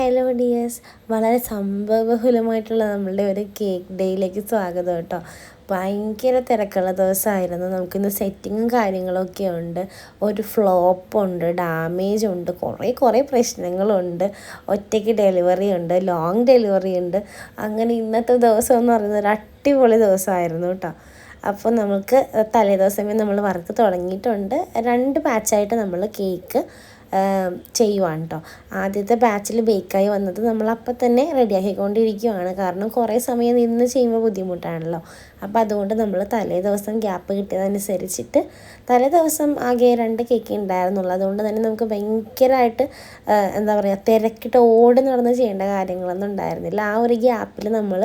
Hello dears വളരെ സംഭവബഹുലമായിട്ടുള്ള നമ്മളുടെ ഒരു കേക്ക് ഡേയിലേക്ക് സ്വാഗതം കേട്ടോ. ഭയങ്കര തിരക്കുള്ള ദിവസമായിരുന്നു. നമുക്കിന്ന് സെറ്റിങ്ങും കാര്യങ്ങളൊക്കെ ഉണ്ട്. ഒരു ഫ്ലോപ്പുണ്ട് ഡാമേജ് ഉണ്ട് കുറേ കുറേ പ്രശ്നങ്ങളുണ്ട്. ഒറ്റയ്ക്ക് ഡെലിവറി ഉണ്ട് ലോങ് ഡെലിവറി ഉണ്ട്. അങ്ങനെ ഇന്നത്തെ ദിവസം എന്ന് പറയുന്നത് ഒരു അടിപൊളി ദിവസമായിരുന്നു കേട്ടോ. അപ്പോൾ നമുക്ക് തലേദിവസമേ നമ്മൾ വർക്ക് തുടങ്ങിയിട്ടുണ്ട്. രണ്ട് ബാച്ചായിട്ട് നമ്മൾ കേക്ക് ചെയ്യുവാണ് കേട്ടോ ആദ്യത്തെ ബാച്ചിൽ ബേക്കായി വന്നത് നമ്മൾ അപ്പം തന്നെ റെഡിയാക്കിക്കൊണ്ടിരിക്കുകയാണ് കാരണം കുറേ സമയം നിന്ന് ചെയ്യുമ്പോൾ ബുദ്ധിമുട്ടാണല്ലോ. അപ്പോൾ അതുകൊണ്ട് നമ്മൾ തലേ ദിവസം ഗ്യാപ്പ് കിട്ടിയതനുസരിച്ചിട്ട് തലേ ദിവസം ആകെ രണ്ട് കേക്ക് ഉണ്ടായിരുന്നുള്ളൂ അതുകൊണ്ട് തന്നെ നമുക്ക് ഭയങ്കരമായിട്ട് എന്താ പറയുക തിരക്കിട്ട് ഓടി നടന്ന് ചെയ്യേണ്ട കാര്യങ്ങളൊന്നും ഉണ്ടായിരുന്നില്ല. ആ ഒരു ഗ്യാപ്പിൽ നമ്മൾ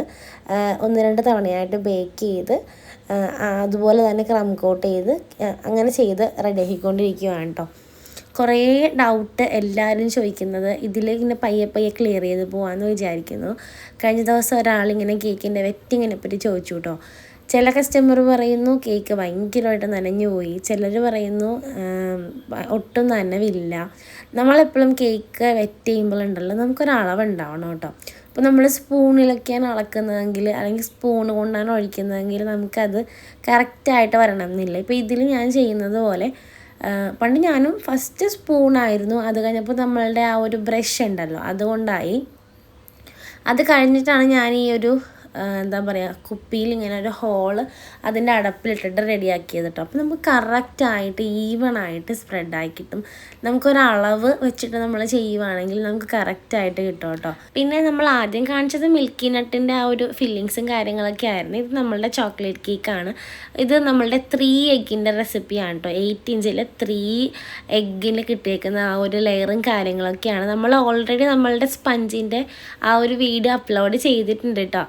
ഒന്ന് രണ്ട് തവണയായിട്ട് ബേക്ക് ചെയ്ത് അതുപോലെ തന്നെ ക്രം കോട്ട് ചെയ്ത് അങ്ങനെ ചെയ്ത് റെഡിയാക്കിക്കൊണ്ടിരിക്കുകയാണ് കേട്ടോ കുറേ ഡൗട്ട് എല്ലാവരും ചോദിക്കുന്നത്. ഇതിൽ ഇങ്ങനെ പയ്യെ പയ്യെ ക്ലിയർ ചെയ്ത് പോകാമെന്ന് വിചാരിക്കുന്നു. കഴിഞ്ഞ ദിവസം ഒരാളിങ്ങനെ കേക്കിന്റെ വെറ്റിങ്ങിനെ പറ്റി ചോദിച്ചു കേട്ടോ ചില കസ്റ്റമർ പറയുന്നു കേക്ക് ഭയങ്കരമായിട്ട് നനഞ്ഞു പോയി. ചിലർ പറയുന്നു ഒട്ടും നനവില്ല. നമ്മളെപ്പോഴും കേക്ക് വെറ്റ് ചെയ്യുമ്പോഴുണ്ടല്ലോ നമുക്കൊരളവുണ്ടാവണം കേട്ടോ. അപ്പോൾ നമ്മൾ സ്പൂണിലൊക്കെയാണ് അളക്കുന്നതെങ്കിൽ അല്ലെങ്കിൽ സ്പൂൺ കൊണ്ടാണ് ഒഴിക്കുന്നതെങ്കിൽ നമുക്കത് കറക്റ്റായിട്ട് വരണം എന്നില്ല ഇപ്പോൾ ഇതിൽ ഞാൻ ചെയ്യുന്നത് പോലെ പണ്ട് ഞാനും ഫസ്റ്റ് സ്പൂണായിരുന്നു അത് കഴിഞ്ഞപ്പോൾ നമ്മളുടെ ആ ഒരു ബ്രഷ് ഉണ്ടല്ലോ അതുകൊണ്ടായി. അത് കഴിഞ്ഞിട്ടാണ് ഞാൻ ഈ ഒരു എന്താ പറയുക കുപ്പിയിൽ ഇങ്ങനെ ഒരു ഹോൾ അതിന്റെ അടപ്പിലിട്ടിട്ട് റെഡിയാക്കിയത് കേട്ടോ അപ്പോൾ നമുക്ക് കറക്റ്റായിട്ട് ഈവൺ ആയിട്ട് സ്പ്രെഡായി കിട്ടും. നമുക്കൊരളവ് വെച്ചിട്ട് നമ്മൾ ചെയ്യുവാണെങ്കിൽ നമുക്ക് കറക്റ്റായിട്ട് കിട്ടും കേട്ടോ പിന്നെ നമ്മൾ ആദ്യം കാണിച്ചത് മിൽക്കി നട്ടിന്റെ ആ ഒരു ഫില്ലിങ്സും കാര്യങ്ങളൊക്കെ ആയിരുന്നു. ഇത് നമ്മളുടെ ചോക്ലേറ്റ് കേക്കാണ് ഇത് നമ്മളുടെ ത്രീ എഗ്ഗിന്റെ റെസിപ്പിയാണ് കേട്ടോ എയ്റ്റ് ഇഞ്ചിലെ ത്രീ എഗ്ഗിന് കിട്ടിയേക്കുന്ന ആ ഒരു ലെയറും കാര്യങ്ങളൊക്കെയാണ്. നമ്മൾ ഓൾറെഡി നമ്മളുടെ സ്പഞ്ചിന്റെ ആ ഒരു വീഡിയോ അപ്ലോഡ് ചെയ്തിട്ടുണ്ട് കേട്ടോ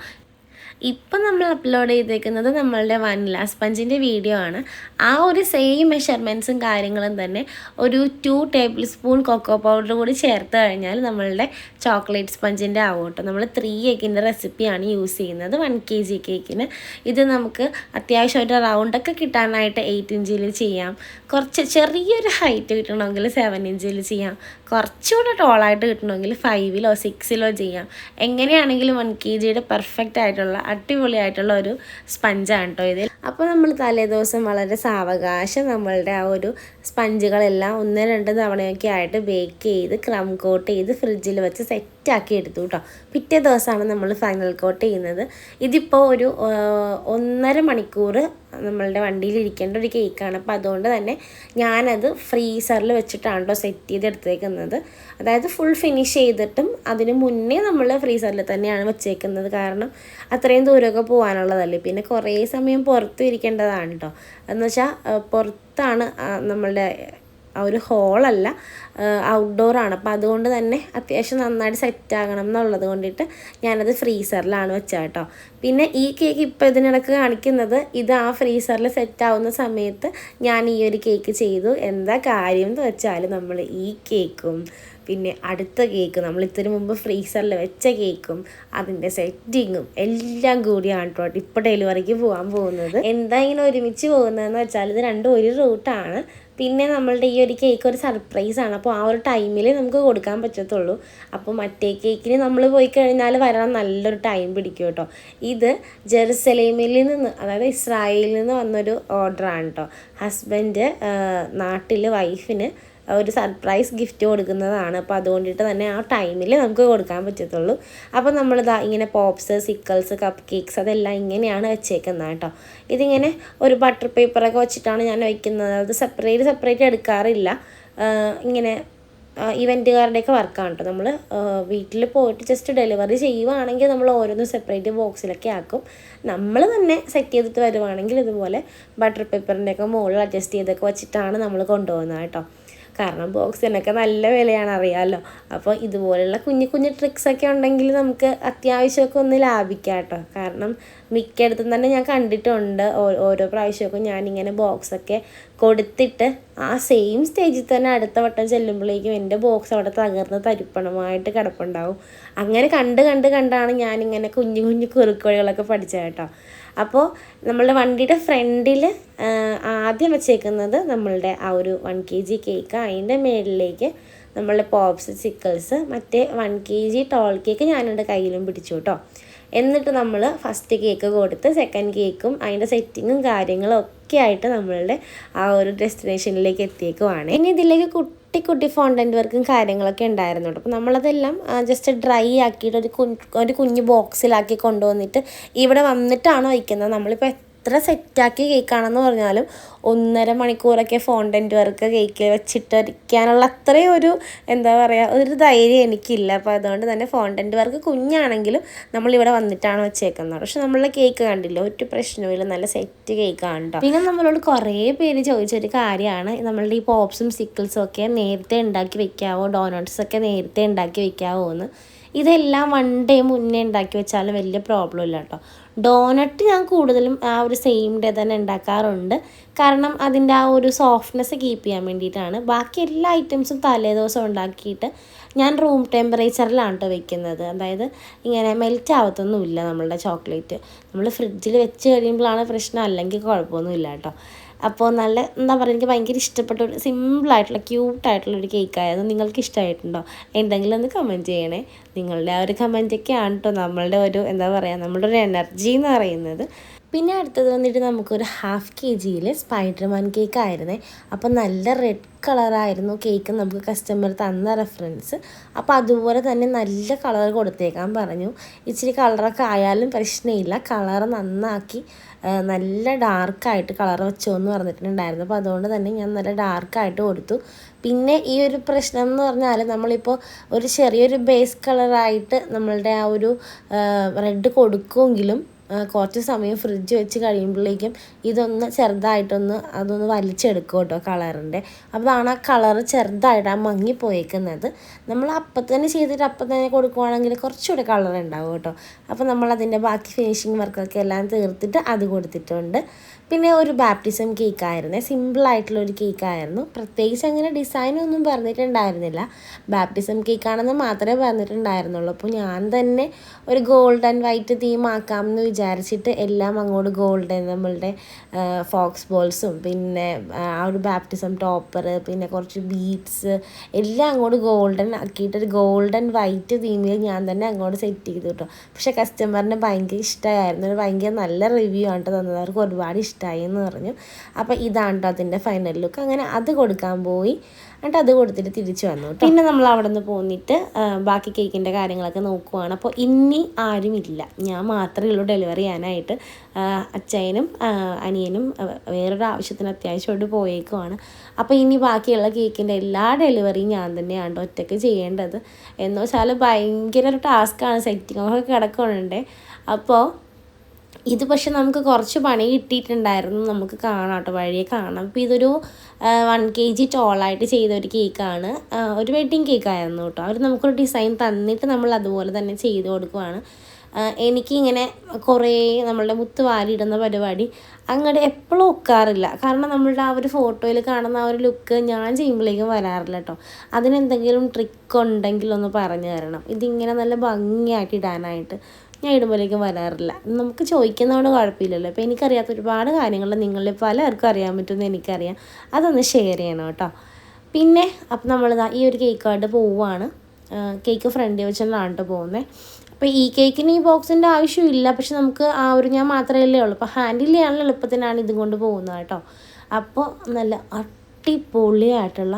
ഇപ്പം നമ്മൾ അപ്ലോഡ് ചെയ്തേക്കുന്നത് നമ്മളുടെ വനില സ്പഞ്ചിന്റെ വീഡിയോ ആണ്. ആ ഒരു സെയിം മെഷർമെന്റ്സും കാര്യങ്ങളും തന്നെ ഒരു two table spoon cocoa powder കൂടി ചേർത്ത് കഴിഞ്ഞാൽ നമ്മളുടെ ചോക്ലേറ്റ് സ്പഞ്ചിന്റെ ആവും കേട്ടോ. നമ്മൾ ത്രീ എഗിന്റെ റെസിപ്പിയാണ് യൂസ് ചെയ്യുന്നത്. വൺ കെ ജി കേക്കിന് ഇത് നമുക്ക് അത്യാവശ്യമായിട്ട് റൗണ്ടൊക്കെ കിട്ടാനായിട്ട് എയ്റ്റ് ഇഞ്ചിൽ ചെയ്യാം. കുറച്ച് ചെറിയൊരു ഹൈറ്റ് കിട്ടണമെങ്കിൽ സെവൻ ഇഞ്ചിൽ ചെയ്യാം. കുറച്ചുകൂടെ ടോളായിട്ട് കിട്ടണമെങ്കിൽ ഫൈവിലോ സിക്സിലോ ചെയ്യാം. എങ്ങനെയാണെങ്കിലും വൺ കെ ജിയുടെ പെർഫെക്റ്റ് ആയിട്ടുള്ള അടിപൊളിയായിട്ടുള്ള ഒരു സ്പഞ്ചാണ് കേട്ടോ ഇതിൽ അപ്പോൾ നമ്മൾ തലേദിവസം വളരെ സാവകാശം നമ്മളുടെ ആ ഒരു സ്പഞ്ചുകളെല്ലാം ഒന്ന് രണ്ട് തവണയൊക്കെ ആയിട്ട് ബേക്ക് ചെയ്ത് ക്രം കോട്ട് ചെയ്ത് ഫ്രിഡ്ജിൽ വെച്ച് സെറ്റാക്കി എടുത്തു കേട്ടോ പിറ്റേ ദിവസമാണ് നമ്മൾ ഫൈനൽ കോട്ട് ചെയ്യുന്നത്. ഇതിപ്പോൾ ഒരു ഒന്നര മണിക്കൂർ നമ്മളുടെ വണ്ടിയിൽ ഇരിക്കേണ്ട ഒരു കേക്കാണ്. അപ്പോൾ അതുകൊണ്ട് തന്നെ ഞാനത് ഫ്രീസറിൽ വെച്ചിട്ടാണ് കേട്ടോ സെറ്റ് ചെയ്ത് എടുത്തേക്കുന്നത്. അതായത് ഫുൾ ഫിനിഷ് ചെയ്തിട്ടും അതിന് മുന്നേ നമ്മൾ ഫ്രീസറിൽ തന്നെയാണ് വെച്ചേക്കുന്നത്. കാരണം അത്രയും ദൂരമൊക്കെ പോകാനുള്ളതല്ലേ. പിന്നെ കുറേ സമയം പുറത്തും ഇരിക്കേണ്ടതാണ് കേട്ടോ എന്ന് വെച്ചാൽ പുറത്താണ് നമ്മളുടെ ഒരു ഹോളല്ല ഔട്ട്ഡോറാണ് അപ്പോൾ അതുകൊണ്ട് തന്നെ അത്യാവശ്യം നന്നായിട്ട് സെറ്റ് ആകണം എന്നുള്ളത് കൊണ്ടിട്ട് ഞാനത് ഫ്രീസറിലാണ് വെച്ചത് കേട്ടോ. പിന്നെ ഈ കേക്ക് ഇപ്പോൾ ഇതിനിടക്ക് കാണിക്കുന്നത് ഇത് ആ ഫ്രീസറിൽ സെറ്റ് ആവുന്ന സമയത്ത് ഞാൻ ഈ ഒരു കേക്ക് ചെയ്തു. എന്താ കാര്യം എന്ന് വെച്ചാൽ നമ്മൾ ഈ കേക്കും പിന്നെ അടുത്ത കേക്ക് നമ്മൾ ഇത്തിരി മുമ്പ് ഫ്രീസറിൽ വെച്ച കേക്കും അതിന്റെ സെറ്റിങ്ങും എല്ലാം കൂടിയാണ് കേട്ടോ. ഇപ്പോൾ ഡെലിവറിക്ക് പോകാൻ പോകുന്നത്. എന്താ ഇങ്ങനെ ഒരുമിച്ച് പോകുന്നതെന്ന് വെച്ചാൽ ഇത് രണ്ടും ഒരു റൂട്ടാണ് പിന്നെ നമ്മളുടെ ഈ ഒരു കേക്ക് ഒരു സർപ്രൈസാണ് അപ്പോൾ ആ ഒരു ടൈമിൽ നമുക്ക് കൊടുക്കാൻ പറ്റത്തുള്ളൂ. അപ്പോൾ മറ്റേ കേക്കിന് നമ്മൾ പോയി കഴിഞ്ഞാൽ വരാൻ നല്ലൊരു ടൈം പിടിക്കും കേട്ടോ. ഇത് ജെറുസലേമിൽ നിന്ന് അതായത് ഇസ്രായേലിൽ നിന്ന് വന്നൊരു ഓർഡറാണ് കേട്ടോ. ഹസ്ബൻഡ് നാട്ടിൽ വൈഫിന് ഒരു സർപ്രൈസ് ഗിഫ്റ്റ് കൊടുക്കുന്നതാണ്. അപ്പോൾ അതുകൊണ്ടിട്ട് തന്നെ ആ ടൈമിൽ നമുക്ക് കൊടുക്കാൻ പറ്റത്തുള്ളൂ. അപ്പോൾ നമ്മൾ നമ്മളിതാ ഇങ്ങനെ പോപ്സ് സിക്കിൾസ് കപ്പ് കേക്ക്സ് അതെല്ലാം ഇങ്ങനെയാണ് വെച്ചേക്കുന്നത് കേട്ടോ. ഇതിങ്ങനെ ഒരു ബട്ടർ പേപ്പറൊക്കെ വെച്ചിട്ടാണ് ഞാൻ വയ്ക്കുന്നത് അത് സെപ്പറേറ്റ് സെപ്പറേറ്റ് എടുക്കാറില്ല. ഇങ്ങനെ ഇവന്റുകാരുടെയൊക്കെ വർക്കാണ് കേട്ടോ. നമ്മൾ വീട്ടിൽ പോയിട്ട് ജസ്റ്റ് ഡെലിവറി ചെയ്യുവാണെങ്കിൽ നമ്മൾ ഓരോന്നും സെപ്പറേറ്റ് ബോക്സിലൊക്കെ ആക്കും. നമ്മൾ തന്നെ സെറ്റ് ചെയ്തിട്ട് വരുവാണെങ്കിൽ ഇതുപോലെ ബട്ടർ പേപ്പറിന്റെയൊക്കെ മുകളിൽ അഡ്ജസ്റ്റ് ചെയ്തൊക്കെ വെച്ചിട്ടാണ് നമ്മൾ കൊണ്ടുപോകുന്നത് കേട്ടോ. കാരണം ബോക്സിനൊക്കെ നല്ല വിലയാണ് അറിയാമല്ലോ അപ്പോൾ ഇതുപോലെയുള്ള കുഞ്ഞു കുഞ്ഞു ട്രിക്സൊക്കെ ഉണ്ടെങ്കിൽ നമുക്ക് അത്യാവശ്യമൊക്കെ ഒന്ന് ലാഭിക്കാം കേട്ടോ. കാരണം മിക്കയിടത്തും തന്നെ ഞാൻ കണ്ടിട്ടുണ്ട്. ഓരോ പ്രാവശ്യമൊക്കെ ഞാനിങ്ങനെ ബോക്സൊക്കെ കൊടുത്തിട്ട് ആ സെയിം സ്റ്റേജിൽ തന്നെ അടുത്ത വട്ടം ചെല്ലുമ്പോഴേക്കും എന്റെ ബോക്സ് അവിടെ തകർന്ന് തരിപ്പണമായിട്ട് കിടപ്പുണ്ടാവും. അങ്ങനെ കണ്ട് കണ്ട് കണ്ടാണ് ഞാനിങ്ങനെ കുഞ്ഞു കുഞ്ഞു കുറുക്കുവഴികളൊക്കെ പഠിച്ചത് കേട്ടോ. അപ്പോൾ നമ്മളുടെ വണ്ടിയുടെ ഫ്രണ്ടിൽ ആദ്യം വെച്ചേക്കുന്നത് നമ്മളുടെ ആ ഒരു വൺ കെ ജി കേക്ക് അതിന്റെ മേളിലേക്ക് നമ്മളുടെ പോപ്സ് സിക്കിൾസ് മറ്റേ one K G tall cake ഞാനെന്റെ കയ്യിലും പിടിച്ചു കേട്ടോ എന്നിട്ട് നമ്മൾ ഫസ്റ്റ് കേക്ക് കൊടുത്ത് സെക്കൻഡ് കേക്കും അതിന്റെ സെറ്റിങ്ങും കാര്യങ്ങളും ഒക്കെ ആയിട്ട് നമ്മളുടെ ആ ഒരു ഡെസ്റ്റിനേഷനിലേക്ക് എത്തിയേക്കുവാണ്. ഇനി ഇതിലേക്ക് കുട്ടി കുട്ടി കുട്ടി ഫോണ്ടന്റ് വർക്കും കാര്യങ്ങളൊക്കെ ഉണ്ടായിരുന്നു അപ്പോൾ നമ്മളതെല്ലാം ജസ്റ്റ് ഡ്രൈ ആക്കിയിട്ട് ഒരു കുഞ്ഞ് ഒരു കുഞ്ഞ് ബോക്സിലാക്കി കൊണ്ടുവന്നിട്ട് ഇവിടെ വന്നിട്ടാണ് വയ്ക്കുന്നത്. നമ്മളിപ്പോൾ എത്ര സെറ്റാക്കിയ കേക്കാണെന്ന് പറഞ്ഞാലും ഒന്നര മണിക്കൂറൊക്കെ ഫോണ്ടന്റ് വർക്ക് കേക്ക് വെച്ചിട്ടിരിക്കാനുള്ള അത്രയും ഒരു എന്താ പറയുക ഒരു ധൈര്യം എനിക്കില്ല. അപ്പോൾ അതുകൊണ്ട് തന്നെ ഫോണ്ടന്റ് വർക്ക് കുഞ്ഞാണെങ്കിലും നമ്മളിവിടെ വന്നിട്ടാണ് വെച്ചേക്കുന്നത്. പക്ഷെ നമ്മളെ കേക്ക് കണ്ടില്ല ഒരു പ്രശ്നമില്ല നല്ല സെറ്റ് കേക്കാണ് കേട്ടോ പിന്നെ നമ്മളോട് കുറേ പേര് ചോദിച്ചൊരു കാര്യമാണ്. നമ്മളുടെ ഈ പോപ്സും സിക്കിൾസും ഒക്കെ നേരത്തെ ഉണ്ടാക്കി വെക്കാവോ? ഡോനട്ട്സൊക്കെ നേരത്തെ ഉണ്ടാക്കി വെക്കാവോ എന്ന്. ഇതെല്ലാം വൺ ഡേ മുന്നേ ഉണ്ടാക്കി വെച്ചാലും വലിയ പ്രോബ്ലം ഇല്ല കേട്ടോ ഡോനട്ട് ഞാൻ കൂടുതലും ആ ഒരു സെയിം ഡേ തന്നെ ഉണ്ടാക്കാറുണ്ട്. കാരണം അതിന്റെ ആ ഒരു സോഫ്റ്റ്നെസ് കീപ്പ് ചെയ്യാൻ വേണ്ടിയിട്ടാണ്. ബാക്കി എല്ലാ ഐറ്റംസും തലേദിവസം ഉണ്ടാക്കിയിട്ട് ഞാൻ റൂം ടെമ്പറേച്ചറിലാണ് കേട്ടോ വെക്കുന്നത്. അതായത് ഇങ്ങനെ മെൽറ്റ് ആവത്തൊന്നുമില്ല നമ്മളുടെ ചോക്ലേറ്റ് നമ്മൾ ഫ്രിഡ്ജിൽ വെച്ച് കഴിയുമ്പോഴാണ് പ്രശ്നം അല്ലെങ്കിൽ കുഴപ്പമൊന്നുമില്ല കേട്ടോ അപ്പോൾ നല്ല എന്താ പറയുക എനിക്ക് ഭയങ്കര ഇഷ്ടപ്പെട്ട ഒരു സിമ്പിളായിട്ടുള്ള ക്യൂട്ടായിട്ടുള്ള ഒരു കേക്കായിരുന്നു നിങ്ങൾക്ക് ഇഷ്ടമായിട്ടുണ്ടോ? എന്തെങ്കിലും ഒന്ന് കമന്റ് ചെയ്യണേ. നിങ്ങളുടെ ആ ഒരു കമന്റൊക്കെയാണ് കേട്ടോ നമ്മളുടെ ഒരു എന്താ പറയുക നമ്മളുടെ ഒരു എനർജി എന്ന് പറയുന്നത്. പിന്നെ അടുത്തത് വന്നിട്ട് നമുക്കൊരു ഹാഫ് കെ ജിയിൽ സ്പൈഡർമാൻ കേക്ക് ആയിരുന്നേ. അപ്പോൾ നല്ല റെഡ് കളറായിരുന്നു കേക്ക് നമുക്ക് കസ്റ്റമർ തന്ന റെഫറൻസ് അപ്പോൾ അതുപോലെ തന്നെ നല്ല കളർ കൊടുത്തേക്കാൻ പറഞ്ഞു. ഇച്ചിരി കളറൊക്കെ ആയാലും പ്രശ്നമില്ല. കളർ നന്നാക്കി നല്ല ഡാർക്കായിട്ട് കളർ വെച്ചോ എന്ന് പറഞ്ഞിട്ടുണ്ടായിരുന്നു. അപ്പോൾ അതുകൊണ്ട് തന്നെ ഞാൻ നല്ല ഡാർക്കായിട്ട് കൊടുത്തു. പിന്നെ ഈ ഒരു പ്രശ്നം എന്ന് പറഞ്ഞാൽ നമ്മളിപ്പോൾ ഒരു ചെറിയൊരു ബേസ് കളറായിട്ട് നമ്മളുടെ ആ ഒരു റെഡ് കൊടുക്കുമെങ്കിലും കുറച്ച് സമയം ഫ്രിഡ്ജ് വെച്ച് കഴിയുമ്പോഴേക്കും ഇതൊന്ന് ചെറുതായിട്ടൊന്ന് അതൊന്ന് വലിച്ചെടുക്കും കേട്ടോ കളറിന്റെ അതാണ് ആ കളറ് ചെറുതായിട്ട് ആ മങ്ങിപ്പോയേക്കുന്നത് നമ്മൾ അപ്പം തന്നെ ചെയ്തിട്ട് അപ്പം തന്നെ കൊടുക്കുവാണെങ്കിൽ കുറച്ചുകൂടെ കളർ ഉണ്ടാവും കേട്ടോ. അപ്പോൾ നമ്മൾ അതിന്റെ ബാക്കി ഫിനിഷിങ് വർക്കൊക്കെ എല്ലാം തീർത്തിട്ട് അത് കൊടുത്തിട്ടുണ്ട്. പിന്നെ ഒരു ബാപ്റ്റിസം കേക്കായിരുന്നു സിമ്പിളായിട്ടുള്ള ഒരു കേക്കായിരുന്നു പ്രത്യേകിച്ച് അങ്ങനെ ഡിസൈനൊന്നും പറഞ്ഞിട്ടുണ്ടായിരുന്നില്ല. ബാപ്റ്റിസം കേക്കാണെന്ന് മാത്രമേ പറഞ്ഞിട്ടുണ്ടായിരുന്നുള്ളൂ. അപ്പോൾ ഞാൻ തന്നെ ഒരു ഗോൾഡൻ വൈറ്റ് തീം ആക്കാമെന്ന് വിചാരിച്ചിട്ട് എല്ലാം അങ്ങോട്ട് ഗോൾഡൻ നമ്മളുടെ ഫോക്സ് ബോൾസും പിന്നെ ആ ഒരു ബാപ്റ്റിസം ടോപ്പർ പിന്നെ കുറച്ച് ബീഡ്സ് എല്ലാം അങ്ങോട്ട് ഗോൾഡൻ ആക്കിയിട്ടൊരു ഗോൾഡൻ വൈറ്റ് തീമിൽ ഞാൻ തന്നെ അങ്ങോട്ട് സെറ്റ് ചെയ്തു കേട്ടോ. പക്ഷേ കസ്റ്റമറിന് ഭയങ്കര ഇഷ്ടമായിരുന്നു. ഭയങ്കര നല്ല റിവ്യൂ ആണ് തന്നത്. അവർക്ക് ഒരുപാട് ഇഷ്ടമായി എന്ന് പറഞ്ഞു. അപ്പോൾ ഇതാണ് അതിന്റെ ഫൈനൽ ലുക്ക് അങ്ങനെ അത് കൊടുക്കാൻ പോയി. എന്നിട്ട് അത് കൊടുത്തിട്ട് തിരിച്ചു വന്നു പിന്നെ നമ്മൾ അവിടെ നിന്ന് പോന്നിട്ട് ബാക്കി കേക്കിന്റെ കാര്യങ്ങളൊക്കെ നോക്കുവാണ്. അപ്പോൾ ഇനി ആരുമില്ല ഞാൻ മാത്രമേ ഉള്ളൂ ഡെലിവറി ചെയ്യാനായിട്ട്. അച്ഛനും അനിയനും വേറൊരു ആവശ്യത്തിന് അത്യാവശ്യമായിട്ട് പോയേക്കുവാണ്. അപ്പോൾ ഇനി ബാക്കിയുള്ള കേക്കിന്റെ എല്ലാ ഡെലിവറിയും ഞാൻ തന്നെയാണ് ഒറ്റയ്ക്ക് ചെയ്യേണ്ടത്? എന്ന് വെച്ചാൽ ഭയങ്കര ഒരു ടാസ്ക്കാണ് സെറ്റിംഗ് ഒക്കെ കിടക്കുന്നുണ്ട് അപ്പോൾ ഇത് പക്ഷെ നമുക്ക് കുറച്ച് പണി കിട്ടിയിട്ടുണ്ടായിരുന്നു നമുക്ക് കാണാം കേട്ടോ വഴിയെ കാണാം. അപ്പോൾ ഇതൊരു വൺ കെ ജി ടോളായിട്ട് ചെയ്ത ഒരു കേക്കാണ് ഒരു വെഡ്ഡിങ് കേക്കായിരുന്നു കേട്ടോ. അവർ നമുക്കൊരു ഡിസൈൻ തന്നിട്ട് നമ്മൾ അതുപോലെ തന്നെ ചെയ്ത് കൊടുക്കുവാണ്. എനിക്കിങ്ങനെ കുറേ നമ്മളുടെ മുത്ത് വാരിയിടുന്ന പരിപാടി അങ്ങോട്ട് എപ്പോഴും ഒക്കാറില്ല. കാരണം നമ്മളുടെ ആ ഒരു ഫോട്ടോയിൽ കാണുന്ന ആ ഒരു ലുക്ക് ഞാൻ ചെയ്യുമ്പോഴേക്കും വരാറില്ല കേട്ടോ. അതിനെന്തെങ്കിലും ട്രിക്ക് ഉണ്ടെങ്കിൽ ഒന്ന് പറഞ്ഞു തരണം. ഇതിങ്ങനെ നല്ല ഭംഗിയാക്കി ഇടാനായിട്ട്. ഞാൻ ഇടുമ്പോഴേക്കും വരാറില്ല. നമുക്ക് ചോദിക്കുന്നതുകൊണ്ട് കുഴപ്പമില്ലല്ലോ. അപ്പോൾ എനിക്കറിയാത്ത ഒരുപാട് കാര്യങ്ങൾ നിങ്ങളിൽ പലർക്കും അറിയാൻ പറ്റുമെന്ന് എനിക്കറിയാം. അതൊന്ന് ഷെയർ ചെയ്യണം കേട്ടോ. പിന്നെ അപ്പം നമ്മളിതാ ഈ ഒരു കേക്കായിട്ട് പോവുകയാണ് കേക്ക് ഫ്രണ്ട് വെച്ചാണ് പോകുന്നത് അപ്പോൾ ഈ കേക്കിന് ഈ ബോക്സിന്റെ ആവശ്യമില്ല. പക്ഷെ നമുക്ക് ആ ഒരു ഞാൻ മാത്രമല്ലേ ഉള്ളൂ. അപ്പോൾ ഹാൻഡിൽ ചെയ്യാനുള്ള എളുപ്പത്തിനാണ് ഇതും കൊണ്ട് പോകുന്നത് കേട്ടോ. അപ്പോൾ നല്ല അടിപൊളിയായിട്ടുള്ള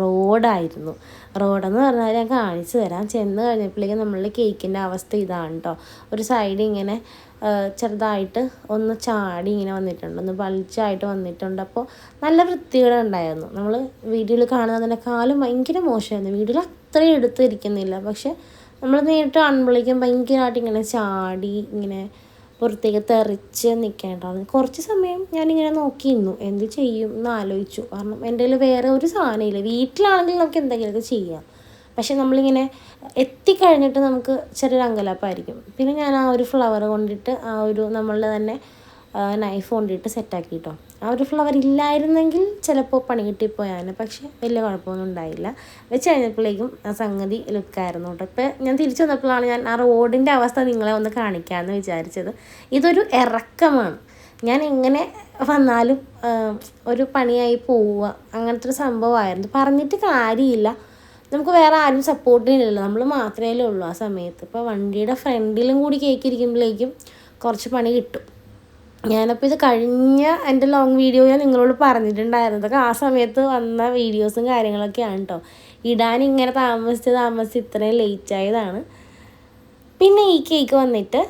റോഡായിരുന്നു. റോഡെന്ന് പറഞ്ഞാൽ ഞാൻ കാണിച്ചു തരാം. ചെന്ന് കഴിഞ്ഞപ്പോഴേക്കും നമ്മളുടെ കേക്കിന്റെ അവസ്ഥ ഇതാണ് കേട്ടോ ഒരു സൈഡ് ഇങ്ങനെ ചെറുതായിട്ട് ഒന്ന് ചാടി ഇങ്ങനെ വന്നിട്ടുണ്ട്. ഒന്ന് പളിച്ചായിട്ട് വന്നിട്ടുണ്ട്. അപ്പോൾ നല്ല വൃത്തികേട് ഉണ്ടായിരുന്നു. നമ്മൾ വീഡിയോയിൽ കാണുന്നതിനേക്കാളും ഭയങ്കര മോശമായിരുന്നു. വീഡിയോയിൽ അത്രയും എടുത്തിരിക്കുന്നില്ല. പക്ഷെ നമ്മൾ നേരിട്ട് കാണുമ്പോഴേക്കും ഭയങ്കരമായിട്ട് ഇങ്ങനെ ചാടി ഇങ്ങനെ പുറത്തേക്ക് തെറിച്ച് നിൽക്കേണ്ടതാണ് കുറച്ച് സമയം ഞാനിങ്ങനെ നോക്കിയിരുന്നു. എന്ത് ചെയ്യും എന്ന് ആലോചിച്ചു. കാരണം എന്റെ കയ്യിൽ വേറെ ഒരു സാധനമില്ല. വീട്ടിലാണെങ്കിൽ നമുക്ക് എന്തെങ്കിലുമൊക്കെ ചെയ്യാം. പക്ഷെ നമ്മളിങ്ങനെ എത്തിക്കഴിഞ്ഞിട്ട് നമുക്ക് ചെറിയൊരു അങ്കലാപ്പായിരിക്കും. പിന്നെ ഞാൻ ആ ഒരു ഫ്ലവർ കൊണ്ടിട്ട് ആ ഒരു നമ്മളുടെ തന്നെ നൈഫ് കൊണ്ടിട്ട് സെറ്റാക്കി കേട്ടോ ആ ഒരു ഫ്ലവർ ഇല്ലായിരുന്നെങ്കിൽ ചിലപ്പോൾ പണി കിട്ടിപ്പോയാണ് പക്ഷേ വലിയ കുഴപ്പമൊന്നും ഉണ്ടായില്ല. വെച്ച് കഴിഞ്ഞപ്പോഴേക്കും ആ സംഗതി ലുക്കായിരുന്നു കേട്ടോ. ഇപ്പോൾ ഞാൻ തിരിച്ചു വന്നപ്പോഴാണ് ഞാൻ ആ റോഡിന്റെ അവസ്ഥ നിങ്ങളെ ഒന്ന് കാണിക്കാമെന്ന് വിചാരിച്ചത്. ഇതൊരു ഇറക്കമാണ്. ഞാൻ എങ്ങനെ വന്നാലും ഒരു പണിയായി പോവുക അങ്ങനത്തെ ഒരു സംഭവമായിരുന്നു. പറഞ്ഞിട്ട് കാര്യമില്ല. നമുക്ക് വേറെ ആരും സപ്പോർട്ടിനില്ലല്ലോ നമ്മൾ മാത്രമേ ഉള്ളൂ ആ സമയത്ത്. ഇപ്പോൾ വണ്ടിയുടെ ഫ്രണ്ടിലും കൂടി കേക്ക് ഇരിക്കുമ്പോഴേക്കും കുറച്ച് പണി കിട്ടും. ഞാനപ്പോൾ ഇത് കഴിഞ്ഞ എന്റെ ലോങ് വീഡിയോ ഞാൻ നിങ്ങളോട് പറഞ്ഞിട്ടുണ്ടായിരുന്നു. അതൊക്കെ ആ സമയത്ത് വന്ന വീഡിയോസും കാര്യങ്ങളൊക്കെയാണ് കേട്ടോ ഇടാൻ ഇങ്ങനെ താമസിച്ച് താമസിച്ച് ഇത്രയും ലേറ്റ് ആയതാണ്. പിന്നെ ഈ കേക്ക് വന്നിട്ട്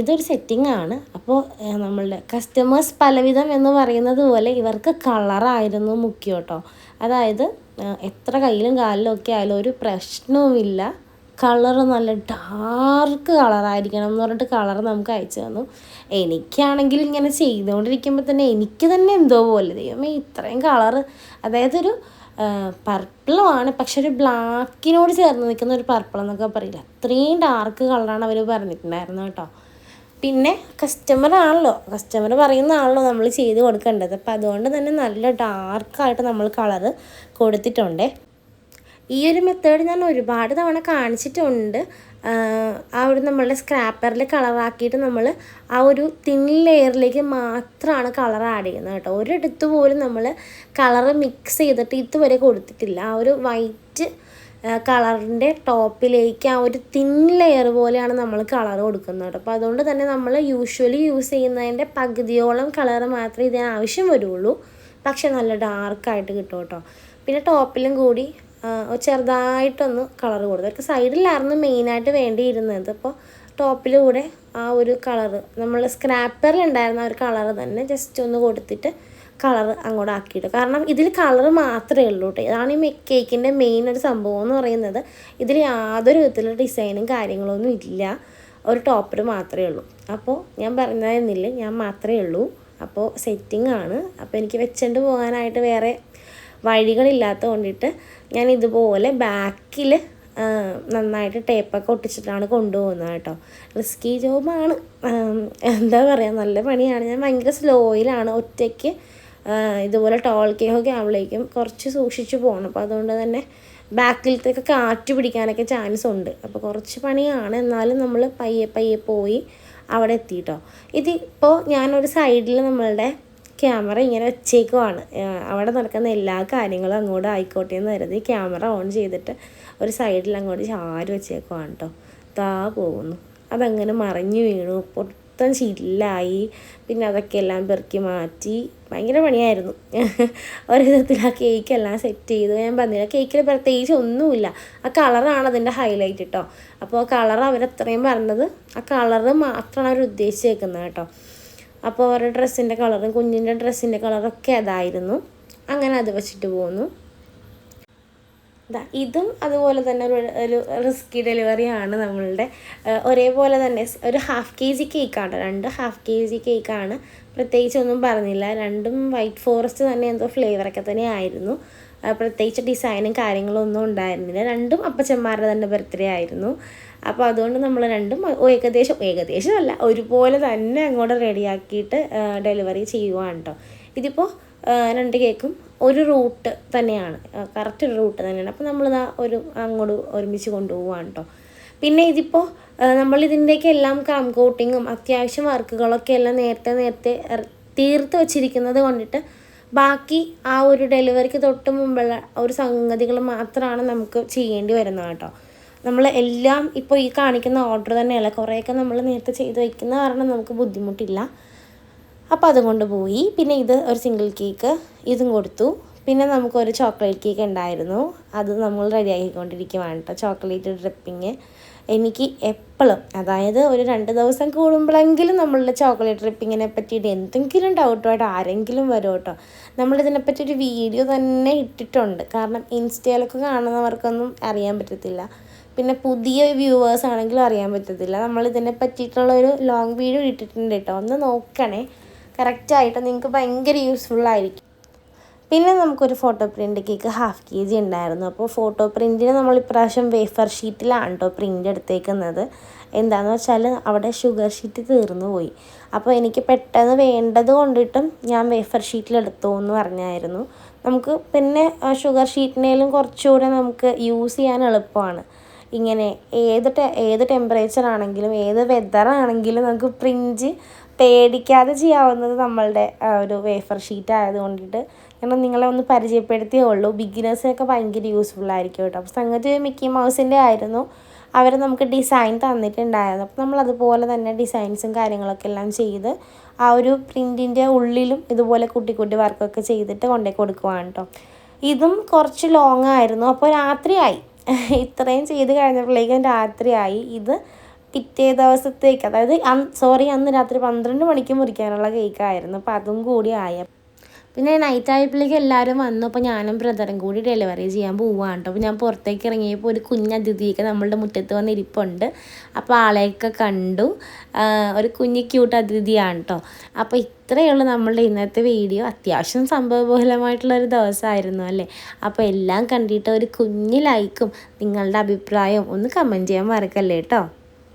ഇതൊരു സെറ്റിംഗ് ആണ്. അപ്പോൾ നമ്മളുടെ കസ്റ്റമേഴ്സ് പലവിധം എന്ന് പറയുന്നത് പോലെ ഇവർക്ക് കളറായിരുന്നു മുഖ്യം കേട്ടോ അതായത് എത്ര കയ്യിലും കാലിലും ഒക്കെ ആയാലും ഒരു പ്രശ്നവുമില്ല. കളർ നല്ല ഡാർക്ക് കളറായിരിക്കണം എന്ന് പറഞ്ഞിട്ട് കളർ നമുക്ക് അയച്ചു തന്നു. എനിക്കാണെങ്കിൽ ഇങ്ങനെ ചെയ്തുകൊണ്ടിരിക്കുമ്പോൾ തന്നെ എനിക്ക് തന്നെ എന്തോ പോലെ ദൈവമേ ഇത്രയും കളർ അതായത് ഒരു പർപ്പിളുമാണ് പക്ഷെ ഒരു ബ്ലാക്കിനോട് ചേർന്ന് നിൽക്കുന്ന ഒരു പർപ്പിൾ എന്നൊക്കെ പറയില്ല? അത്രയും ഡാർക്ക് കളറാണ് അവർ പറഞ്ഞിട്ടുണ്ടായിരുന്നു കേട്ടോ. പിന്നെ കസ്റ്റമർ ആണല്ലോ. കസ്റ്റമർ പറയുന്നതാണല്ലോ നമ്മൾ ചെയ്ത് കൊടുക്കേണ്ടത്. അപ്പം അതുകൊണ്ട് തന്നെ നല്ല ഡാർക്കായിട്ട് നമ്മൾ കളറ് കൊടുത്തിട്ടുണ്ട്. ഈ ഒരു മെത്തേഡ് ഞാൻ ഒരുപാട് തവണ കാണിച്ചിട്ടുണ്ട്. ആ ഒരു നമ്മളുടെ സ്ക്രാപ്പറിൽ കളറാക്കിയിട്ട് നമ്മൾ ആ ഒരു തിൻ ലെയറിലേക്ക് മാത്രമാണ് കളർ ആഡ് ചെയ്യുന്നത് കേട്ടോ. ഒരിടത്ത് പോലും നമ്മൾ കളർ മിക്സ് ചെയ്തിട്ട് ഇതുവരെ കൊടുത്തിട്ടില്ല. ആ ഒരു വൈറ്റ് കളറിന്റെ ടോപ്പിലേക്ക് ആ ഒരു തിൻ ലെയർ പോലെയാണ് നമ്മൾ കളർ കൊടുക്കുന്നത് കേട്ടോ. അപ്പോൾ അതുകൊണ്ട് തന്നെ നമ്മൾ യൂഷ്വലി യൂസ് ചെയ്യുന്നതിന്റെ പകുതിയോളം കളർ മാത്രമേ ഇതിന് ആവശ്യം വരുള്ളൂ. പക്ഷെ നല്ല ഡാർക്കായിട്ട് കിട്ടും കേട്ടോ. പിന്നെ ടോപ്പിലും കൂടി ചെറുതായിട്ടൊന്ന് കളർ കൊടുത്തു അവർക്ക് സൈഡിലായിരുന്നു മെയിനായിട്ട് വേണ്ടിയിരുന്നത്. അപ്പോൾ ടോപ്പിലൂടെ ആ ഒരു കളറ് നമ്മൾ സ്ക്രാപ്പറിലുണ്ടായിരുന്ന ആ ഒരു കളറ് തന്നെ ജസ്റ്റ് ഒന്ന് കൊടുത്തിട്ട് കളർ അങ്ങോട്ട് ആക്കിയിട്ട് കാരണം ഇതിൽ കളർ മാത്രമേ ഉള്ളൂ കേട്ടോ ഇതാണ് ഈ കേക്കിന്റെ മെയിൻ ഒരു സംഭവം എന്ന് പറയുന്നത്. ഇതിൽ യാതൊരു വിധത്തിലുള്ള ഡിസൈനും കാര്യങ്ങളൊന്നും ഇല്ല. ഒരു ടോപ്പർ മാത്രമേ ഉള്ളൂ. അപ്പോൾ ഞാൻ പറഞ്ഞായിരുന്നില്ല ഞാൻ മാത്രമേ ഉള്ളൂ. അപ്പോൾ സെറ്റിംഗ് ആണ്. അപ്പോൾ എനിക്ക് വെച്ചുകൊണ്ട് പോകാനായിട്ട് വേറെ വഴികളില്ലാത്ത കൊണ്ടിട്ട് ഞാൻ ഇതുപോലെ ബാക്കിൽ നന്നായിട്ട് ടേപ്പൊക്കെ ഒട്ടിച്ചിട്ടാണ് കൊണ്ടുപോകുന്നത് കേട്ടോ. റിസ്കി ജോബാണ് എന്താ പറയുക നല്ല പണിയാണ്. ഞാൻ ഭയങ്കര സ്ലോയിലാണ് ഒറ്റയ്ക്ക് ഇതുപോലെ ടോൾ കേഹൊക്കെ ആവുമ്പോഴേക്കും കുറച്ച് സൂക്ഷിച്ച് പോകണം. അപ്പോൾ അതുകൊണ്ട് തന്നെ ബാക്കിലത്തേക്ക് കാറ്റ് പിടിക്കാനൊക്കെ ചാൻസ് ഉണ്ട്. അപ്പോൾ കുറച്ച് പണിയാണ്. എന്നാലും നമ്മൾ പയ്യെ പയ്യെ പോയി അവിടെ എത്തിയിട്ടോ ഇതിപ്പോൾ ഞാനൊരു സൈഡിൽ നമ്മളുടെ ക്യാമറ ഇങ്ങനെ വെച്ചേക്കുവാണ്. അവിടെ നടക്കുന്ന എല്ലാ കാര്യങ്ങളും അങ്ങോട്ട് ആയിക്കോട്ടെ എന്ന് കരുതി ക്യാമറ ഓൺ ചെയ്തിട്ട് ഒരു സൈഡിൽ അങ്ങോട്ട് ചാരി വെച്ചേക്കുവാണ് കേട്ടോ താ പോകുന്നു. അതങ്ങനെ മറിഞ്ഞു വീണു. പൊട്ടൻ ചില്ലായി പിന്നെ അതൊക്കെ എല്ലാം പെറുക്കി മാറ്റി. ഭയങ്കര പണിയായിരുന്നു. ഒരു വിധത്തിൽ ആ കേക്കെല്ലാം സെറ്റ് ചെയ്തു. ഞാൻ പറഞ്ഞില്ല കേക്കിൽ പ്രത്യേകിച്ച് ഒന്നുമില്ല. ആ കളറാണ് അതിന്റെ ഹൈലൈറ്റ് കേട്ടോ അപ്പോൾ ആ കളർ അവരത്രയും പറഞ്ഞത് ആ കളറ് മാത്രമാണ് അവർ ഉദ്ദേശിച്ചേക്കുന്നത് കേട്ടോ അപ്പോൾ അവരുടെ ഡ്രസ്സിന്റെ കളറും കുഞ്ഞിന്റെ ഡ്രസ്സിന്റെ കളറൊക്കെ അതായിരുന്നു. അങ്ങനെ അത് വെച്ചിട്ട് പോന്നു. ഇതും അതുപോലെ തന്നെ ഒരു ഒരു റിസ്കി ഡെലിവറിയാണ് നമ്മളുടെ. ഒരേപോലെ തന്നെ ഒരു ഹാഫ് കെ ജി കേക്കാണ് രണ്ട് ഹാഫ് കെ ജി കേക്കാണ് പ്രത്യേകിച്ച് ഒന്നും പറഞ്ഞില്ല. രണ്ടും വൈറ്റ് ഫോറസ്റ്റ് തന്നെ എന്തോ ഫ്ലേവറൊക്കെ തന്നെ ആയിരുന്നു പ്രത്യേകിച്ച് ഡിസൈനും കാര്യങ്ങളും ഒന്നും ഉണ്ടായിരുന്നില്ല. രണ്ടും അപ്പച്ചന്മാരുടെ തന്നെ ബർത്ത്ഡേ ആയിരുന്നു. അപ്പോൾ അതുകൊണ്ട് നമ്മൾ രണ്ടും ഏകദേശം ഏകദേശം അല്ല ഒരുപോലെ തന്നെ അങ്ങോട്ട് റെഡിയാക്കിയിട്ട് ഡെലിവറി ചെയ്യുവാണ് കേട്ടോ ഇതിപ്പോൾ രണ്ട് കേക്കും ഒരു റൂട്ട് തന്നെയാണ്. കറക്റ്റ് ഒരു റൂട്ട് തന്നെയാണ്. അപ്പോൾ നമ്മളിതാ ഒരു അങ്ങോട്ട് ഒരുമിച്ച് കൊണ്ടുപോവാണ് കേട്ടോ പിന്നെ ഇതിപ്പോൾ നമ്മൾ ഇതിന്റെയൊക്കെ എല്ലാം ക്രം കോട്ടിങ്ങും അത്യാവശ്യം വർക്കുകളൊക്കെ എല്ലാം നേരത്തെ നേരത്തെ തീർത്ത് വച്ചിരിക്കുന്നത് കൊണ്ടിട്ട് ബാക്കി ആ ഒരു ഡെലിവറിക്ക് തൊട്ട് മുമ്പുള്ള ഒരു സംഗതികൾ മാത്രമാണ് നമുക്ക് ചെയ്യേണ്ടി വരുന്നത് കേട്ടോ. നമ്മൾ എല്ലാം ഇപ്പോൾ ഈ കാണിക്കുന്ന ഓർഡർ തന്നെയല്ല? കുറേയൊക്കെ നമ്മൾ നേരത്തെ ചെയ്ത് വയ്ക്കുന്ന കാരണം നമുക്ക് ബുദ്ധിമുട്ടില്ല. അപ്പോൾ അതുകൊണ്ട് പോയി. പിന്നെ ഇത് ഒരു സിംഗിൾ കേക്ക് ഇതും കൊടുത്തു. പിന്നെ നമുക്കൊരു ചോക്ലേറ്റ് കേക്ക് ഉണ്ടായിരുന്നു. അത് നമ്മൾ റെഡിയാക്കിക്കൊണ്ടിരിക്കുവാണ് കേട്ടോ. ചോക്ലേറ്റ് ഡ്രിപ്പിങ് എനിക്ക് എപ്പോഴും അതായത് ഒരു രണ്ട് ദിവസം കൂടുമ്പോഴെങ്കിലും നമ്മളുടെ ചോക്ലേറ്റ് ട്രിപ്പിങ്ങിനെ പറ്റിയിട്ട് എന്തെങ്കിലും ഡൗട്ടുമായിട്ട് ആരെങ്കിലും വരും കേട്ടോ നമ്മളിതിനെപ്പറ്റി ഒരു വീഡിയോ തന്നെ ഇട്ടിട്ടുണ്ട്. കാരണം ഇൻസ്റ്റയിലൊക്കെ കാണുന്നവർക്കൊന്നും അറിയാൻ പറ്റത്തില്ല. പിന്നെ പുതിയ വ്യൂവേഴ്സ് ആണെങ്കിലും അറിയാൻ പറ്റത്തില്ല. നമ്മൾ ഇതിനെ പറ്റിയിട്ടുള്ള ഒരു ലോങ് വീഡിയോ ഇട്ടിട്ടുണ്ട് കേട്ടോ ഒന്ന് നോക്കണേ. കറക്റ്റായിട്ട് നിങ്ങൾക്ക് ഭയങ്കര യൂസ്ഫുൾ ആയിരിക്കും. പിന്നെ നമുക്കൊരു photo print cake half K G ഉണ്ടായിരുന്നു അപ്പോൾ ഫോട്ടോ പ്രിന്റിന് നമ്മൾ ഇപ്രാവശ്യം വേഫർ ഷീറ്റിലാണ് കേട്ടോ പ്രിന്റ് എടുത്തേക്കുന്നത്. എന്താണെന്ന് വെച്ചാൽ അവിടെ ഷുഗർ ഷീറ്റ് തീർന്നു പോയി. അപ്പോൾ എനിക്ക് പെട്ടെന്ന് വേണ്ടത് കൊണ്ടിട്ടും ഞാൻ വേഫർ ഷീറ്റിൽ എടുത്തു എന്ന് പറഞ്ഞായിരുന്നു. നമുക്ക് പിന്നെ ഷുഗർ ഷീറ്റിനേലും കുറച്ചുകൂടെ നമുക്ക് യൂസ് ചെയ്യാൻ എളുപ്പമാണ്. ഇങ്ങനെ ഏത് ഏത് ടെമ്പറേച്ചർ ആണെങ്കിലും ഏത് വെതറാണെങ്കിലും നമുക്ക് പ്രിന്റ് പേടിക്കാതെ ചെയ്യാവുന്നത് നമ്മളുടെ ഒരു വേഫർ ഷീറ്റ് ആയത് കൊണ്ടിട്ട് കാരണം നിങ്ങളെ ഒന്ന് പരിചയപ്പെടുത്തിയേ ഉള്ളൂ. ബിഗിനേഴ്സിനൊക്കെ ഭയങ്കര യൂസ്ഫുൾ ആയിരിക്കും കേട്ടോ. അപ്പോൾ സംഗതി മിക്കി മൗസിന്റെ ആയിരുന്നു. അവർ നമുക്ക് ഡിസൈൻ തന്നിട്ടുണ്ടായിരുന്നു. അപ്പോൾ നമ്മൾ അതുപോലെ തന്നെ ഡിസൈൻസും കാര്യങ്ങളൊക്കെ എല്ലാം ചെയ്ത് ആ ഒരു പ്രിന്റിന്റെ ഉള്ളിലും ഇതുപോലെ കുട്ടി കുട്ടി വർക്കൊക്കെ ചെയ്തിട്ട് കൊണ്ടേ കൊടുക്കുവാണ് കേട്ടോ. ഇതും കുറച്ച് ലോങ് ആയിരുന്നു. അപ്പോൾ രാത്രിയായി. ഇത്രയും ചെയ്ത് കഴിഞ്ഞപ്പോഴേക്കും രാത്രിയായി. ഇത് പിറ്റേ ദിവസത്തേക്ക് അതായത് സോറി അന്ന് രാത്രി പന്ത്രണ്ട് മണിക്ക് മുറിക്കാനുള്ള കേക്കായിരുന്നു അപ്പോൾ അതും കൂടി ആയ. പിന്നെ നൈറ്റ് ആയപ്പോഴേക്ക് എല്ലാവരും വന്നു. അപ്പോൾ ഞാനും ബ്രദറും കൂടി ഡെലിവറി ചെയ്യാൻ പോവാണ് കേട്ടോ അപ്പോൾ ഞാൻ പുറത്തേക്ക് ഇറങ്ങിയപ്പോൾ ഒരു കുഞ്ഞ് അതിഥിയൊക്കെ നമ്മളുടെ മുറ്റത്ത് വന്ന് ഇരിപ്പുണ്ട് അപ്പോൾ ആളെയൊക്കെ കണ്ടു. ഒരു കുഞ്ഞ് ക്യൂട്ട് അതിഥിയാണ് കേട്ടോ അപ്പോൾ ഇത്രയേ ഉള്ളൂ നമ്മളുടെ ഇന്നത്തെ വീഡിയോ അത്യാവശ്യം സംഭവബഹുലമായിട്ടുള്ള ഒരു ദിവസമായിരുന്നു അല്ലേ? അപ്പോൾ എല്ലാം കണ്ടിട്ട് ഒരു കുഞ്ഞ് ലൈക്കും നിങ്ങളുടെ അഭിപ്രായവും ഒന്ന് കമന്റ് ചെയ്യാൻ മറക്കല്ലേ കേട്ടോ